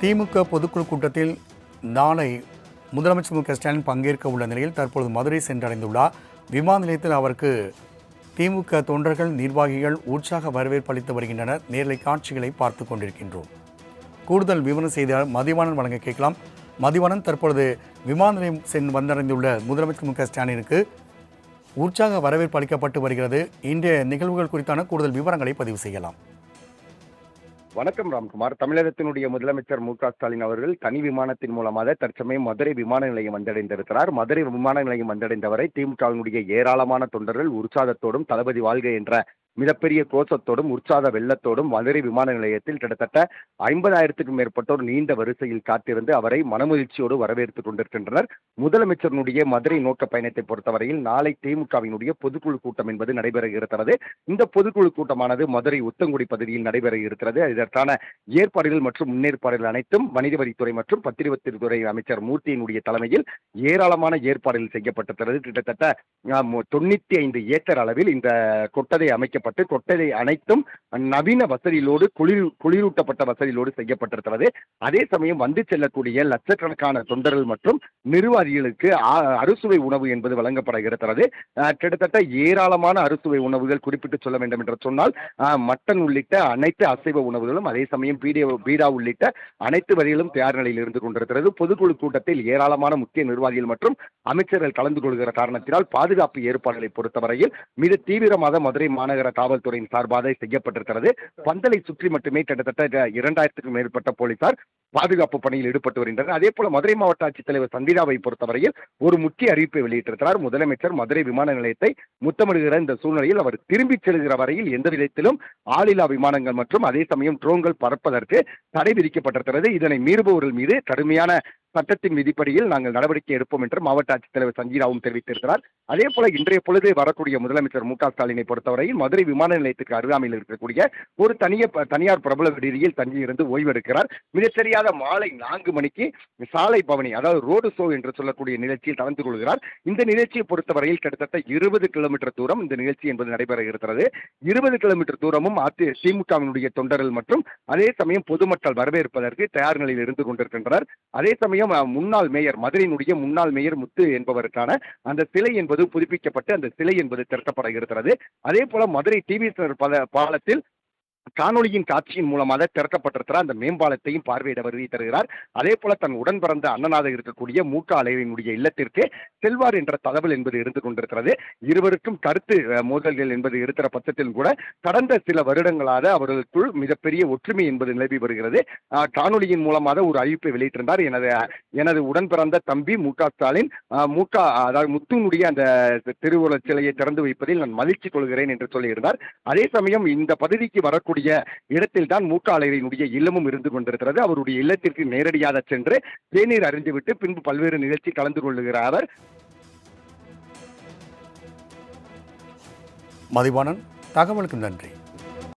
திமுக பொதுக்குழு கூட்டத்தில் நாளை முதலமைச்சர் மு க ஸ்டாலின் பங்கேற்க உள்ள நிலையில் தற்பொழுது மதுரை சென்றடைந்துள்ளார். விமான நிலையத்தில் அவருக்கு திமுக தொண்டர்கள் நிர்வாகிகள் உற்சாக வரவேற்பு அளித்து வருகின்றனர். நேரலை காட்சிகளை பார்த்து கொண்டிருக்கின்றோம். கூடுதல் விவரம் செய்தியாளர் மதிவாணன் வழங்க கேட்கலாம். மதிவாணன் தற்பொழுது விமான நிலையம் சென்று வந்தடைந்துள்ள முதலமைச்சர் மு க ஸ்டாலினுக்கு உற்சாக வரவேற்பு அளிக்கப்பட்டு வருகிறது. இன்றைய நிகழ்வுகள் குறித்தான கூடுதல் விவரங்களை பதிவு செய்யலாம். வணக்கம் ராம்குமார். தமிழகத்தினுடைய முதலமைச்சர் மு க ஸ்டாலின் அவர்கள் தனி விமானத்தின் மூலமாக தற்சமயம் மதுரை விமான நிலையம் வந்தடைந்திருக்கிறார். மதுரை விமான நிலையம் வந்தடைந்தவரை திமுகவினுடைய ஏராளமான தொண்டர்கள் உற்சாகத்தோடும் தளபதி வாழ்க என்ற மிகப்பெரிய கோஷத்தோடும் உற்சாக வெள்ளத்தோடும் மதுரை விமான நிலையத்தில் கிட்டத்தட்ட ஐம்பதாயிரத்துக்கும் மேற்பட்டோர் நீண்ட வரிசையில் காத்திருந்து அவரை மனமகிழ்ச்சியோடு வரவேற்றுக் கொண்டிருக்கின்றனர். முதலமைச்சரினுடைய மதுரை நோக்க பயணத்தை பொறுத்தவரையில் நாளை திமுகவினுடைய பொதுக்குழு கூட்டம் என்பது நடைபெற இருக்கிறது. இந்த பொதுக்குழு கூட்டமானது மதுரை உத்தங்குடி பகுதியில் நடைபெற இருக்கிறது. இதற்கான ஏற்பாடுகள் மற்றும் முன்னேற்பாடுகள் அனைத்தும் வணிகவரித்துறை மற்றும் பத்திரிகத்துறை அமைச்சர் மூர்த்தியினுடைய தலைமையில் ஏராளமான ஏற்பாடுகள் செய்யப்பட்டிருக்கிறது. கிட்டத்தட்ட தொண்ணூத்தி ஐந்து ஏக்கர் அளவில் இந்த கொட்டதை அமைக்க கொட்டதை அனைத்தும் நவீன வசதிகளோடு குளிர் குளிரூட்டப்பட்ட வசதிகளோடு செய்யப்பட்டிருக்கிறது. அதே சமயம் வந்து செல்லக்கூடிய லட்சக்கணக்கான தொண்டர்கள் மற்றும் நிர்வாகிகளுக்கு அறுசுவை உணவு என்பது வழங்கப்பட இருக்கிறது. கிட்டத்தட்ட ஏராளமான அறுசுவை உணவுகள் குறிப்பிட்டு சொல்ல வேண்டும் என்று சொன்னால் மட்டன் உள்ளிட்ட அனைத்து அசைவ உணவுகளும் அதே சமயம் பீடிய பீடா உள்ளிட்ட அனைத்து வகைகளும் தயார் நிலையில் இருந்து கொண்டிருக்கிறது. பொதுக்குழு கூட்டத்தில் ஏராளமான முக்கிய நிர்வாகிகள் மற்றும் அமைச்சர்கள் கலந்து கொள்கிற காரணத்தினால் பாதுகாப்பு ஏற்பாடுகளை பொறுத்தவரையில் மிக தீவிரமாக மதுரை மாநகர காவல்துறையின் சார்பாக செய்யப்பட்டிருக்கிறது. பந்தலை சுற்றி மட்டுமே கிட்டத்தட்ட இரண்டாயிரத்துக்கும் மேற்பட்ட போலீசார் பாதுகாப்பு பணியில் ஈடுபட்டு வருகின்றனர். அதே போல மதுரை மாவட்ட ஆட்சித்தலைவர் சந்திராவை பொறுத்தவரையில் ஒரு முக்கிய அறிவிப்பை வெளியிட்டிருக்கிறார். முதலமைச்சர் மதுரை விமான நிலையத்தை முத்தமிடுகிற இந்த சூழ்நிலையில் அவர் திரும்பிச் செல்கிற வரையில் எந்த விதத்திலும் ஆளில்லா விமானங்கள் மற்றும் அதே சமயம் ட்ரோன்கள் பறப்பதற்கு தடை விதிக்கப்பட்டிருக்கிறது. இதனை மீறுபவர்கள் மீது கடுமையான சட்டத்தின் விதிப்படியில் நாங்கள் நடவடிக்கை எடுப்போம் என்று மாவட்ட ஆட்சித்தலைவர் சஞ்சீராவும் தெரிவித்திருக்கிறார். அதே போல இன்றைய பொழுது வரக்கூடிய முதலமைச்சர் மு க ஸ்டாலினை பொறுத்தவரையில் மதுரை விமான நிலையத்துக்கு அருகாமையில் இருக்கக்கூடிய ஒரு தனிய தனியார் பிரபல விடுதியில் தங்கியிருந்து ஓய்வெடுக்கிறார். மிகச்சரியாத வியாழ மாலை நான்கு மணிக்கு சாலை பவனி அதாவது ரோடு ஷோ என்று சொல்லக்கூடிய நிகழ்ச்சியில் கலந்து கொள்கிறார். இந்த நிகழ்ச்சியை பொறுத்தவரையில் கிட்டத்தட்ட இருபது கிலோமீட்டர் தூரம் இந்த நிகழ்ச்சி என்பது நடைபெற இருக்கிறது. இருபது கிலோமீட்டர் தூரமும் அதி திமுகவினுடைய தொண்டர்கள் மற்றும் அதே சமயம் பொதுமக்கள் வரவேற்பதற்கு தயார் நிலையில் இருந்து கொண்டிருக்கின்றனர். அதே சமயம் முன்னாள் மேயர் மதுரையினுடைய முன்னாள் மேயர் முத்து என்பவருக்கான அந்த சிலை என்பது புதுப்பிக்கப்பட்டு அந்த சிலை என்பது திரட்டப்பட இருக்கிறது. அதே போல மதுரை டிவி பாலத்தில் காணொலியின் காட்சியின் மூலமாக திறக்கப்பட்டிருக்கிற அந்த மேம்பாலத்தையும் பார்வையிட வருகை தருகிறார். அதே போல தன் உடன் பிறந்த அண்ணனாக இருக்கக்கூடிய மூக்க அலைவனுடைய இல்லத்திற்கு செல்வார் என்ற தகவல் என்பது இருந்து கொண்டிருக்கிறது. இருவருக்கும் கருத்து மோதல்கள் என்பது இருக்கிற பட்சத்தில் கூட கடந்த சில வருடங்களாக அவர்களுக்குள் மிகப்பெரிய ஒற்றுமை என்பது நிலவி வருகிறது. காணொலியின் மூலமாக ஒரு அறிவிப்பை வெளியிட்டிருந்தார். எனது எனது உடன் பிறந்த தம்பி மு க ஸ்டாலின் மு க அதாவது முத்துனுடைய அந்த திருவுருவச் சிலையை திறந்து வைப்பதில் நான் மகிழ்ச்சி கொள்கிறேன் என்று சொல்லியிருந்தார். அதே சமயம் இந்த பகுதிக்கு வரக்கூடிய இடத்தில் தான் மூட்டாளரினுடைய இல்லமும் இருந்து கொண்டிருக்கிறது. அவருடைய இல்லத்திற்கு நேரடியாக சென்று தேநீர் அறிந்துவிட்டு பின்பு பல்வேறு நிகழ்ச்சி கலந்து கொள்ளுகிறார் அவர். மதிவாணன் தகவலுக்கு நன்றி.